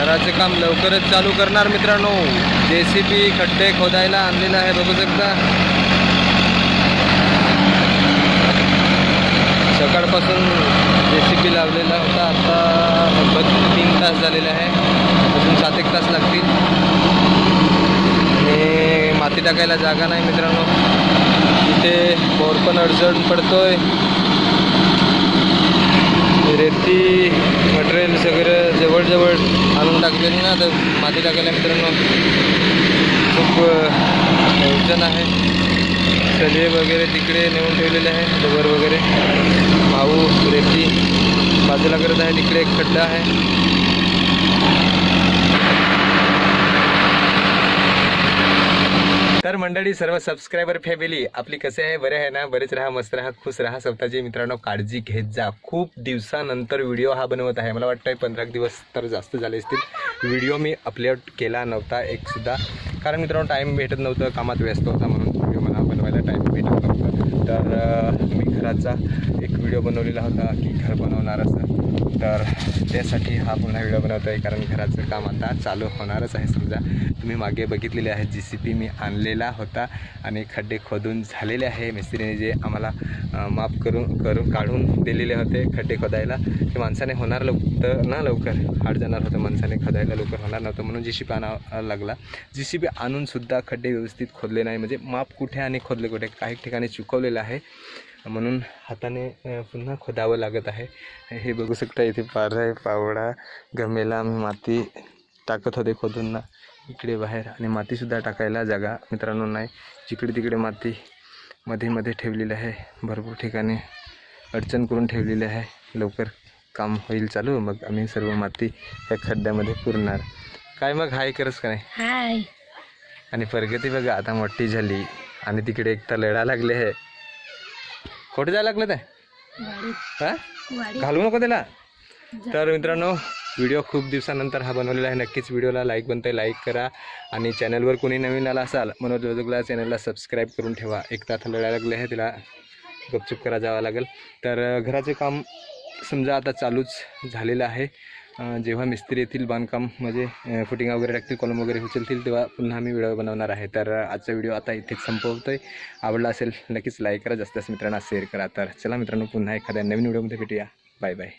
घराचे काम लवकरच चालू करणार मित्रांनो. जे सी बी खड्डे खोदायला आणलेलं आहे बघू शकता. सकाळपासून जे सी बी लावलेला होता. आता लगभग तीन तास झालेले आहे. अजून सात एक तास लागतील. आणि माती टाकायला जागा नाही मित्रांनो. इथे बोर पण अडचण पडतोय. टाकलेली ना तर माती टाकायला मित्रांनो. खूप अडचण आहे. सले वगैरे तिकडे नेऊन ठेवलेले आहे डबर वगैरे. भाऊ रेती बाजूला करत आहे तिकडे एक खड्डा आहे. तर मंडळी सर्व सबस्क्रायबर फॅमिली आपली कसे आहे? बरे आहे ना? बरेच राहा मस्त राहा खुश राहा. स्वतःची मित्रांनो काळजी घेत जा. खूप दिवसानंतर व्हिडिओ हा बनवत आहे. मला वाटतं पंधरा दिवस तर जास्त झाले असतील. व्हिडिओ मी अपलोड केला नव्हता एकसुद्धा कारण मित्रांनो टाईम भेटत नव्हतं कामात व्यस्त होता म्हणून व्हिडिओ मला बनवायला टाईम भेटत नव्हता. तर मी घराचा एक व्हिडिओ बनवलेला होता की घर बनवणार असं तर त्यासाठी हा पुन्हा व्हिडिओ बनवतो आहे कारण घराचं काम आता चालू होणारच आहे समजा. तुम्ही मागे बघितलेले आहे जी सी पी मी आणलेला होता आणि खड्डे खोदून झालेले आहे. मिस्त्रीने जे आम्हाला माफ करून करून काढून दिलेले होते खड्डे खोदायला ते माणसाने होणार लवकर ना लवकर? आड जाणार होतं माणसाने खोदायला लवकर होणार नव्हतं म्हणून जी सी पी आणावा लागला. जी सी पी आणूनसुद्धा खड्डे व्यवस्थित खोदले नाही. म्हणजे माप कुठे आणि खोदले कुठे? काही ठिकाणी चुकवलेलं आहे. म्हणून हाताने पुन्हा खोदावं लागत आहे. हे बघू शकता इथे पारा पावडा गमेला मी माती टाकत होते खोदून. ना इकडे बाहेर आणि मातीसुद्धा टाकायला जागा मित्रांनो नाही. जिकडे तिकडे माती मध्ये मध्ये ठेवलेली आहे. भरपूर ठिकाणी अडचण करून ठेवलेली आहे. लवकर काम होईल चालू. मग आम्ही सर्व माती या खड्ड्यामध्ये पुरणार. काय मग? हाय करस का नाही? हाय. आणि प्रगती बघा आता मोठी झाली. आणि तिकडे एक तर लढा लागले आहे. कुठे जायला लागलं ते? हा? घालू नको त्याला? तर मित्रांनो व्हिडिओ खूप दिवसानंतर हा बनवलेला आहे. नक्कीच व्हिडिओला लाईक बनते लाईक करा. आणि चॅनलवर कोणी नवीन आला असाल मनोज जोजगला चॅनलला सबस्क्राईब करून ठेवा. एक तास लढायला लागले आहे तिला गपचूप करा जावं लागेल. तर घराचे काम समजा आता चालूच झालेलं आहे. जेव्हा मिस्त्री येतील बांधकाम म्हणजे फुटिंगा फुटिंग वगैरे टाकतील कॉलम वगैरे उचलतील तेव्हा पुन्हा आम्ही व्हिडिओ बनवणार आहे. तर आजचा व्हिडिओ आता इथेच संपवतोय. आवडला असेल नक्कीच लाईक करा. जास्त जास्त मित्रांना शेअर करा. तर चला मित्रांनो पुन्हा एखाद्या नवीन व्हिडिओमध्ये भेटूया. Bye bye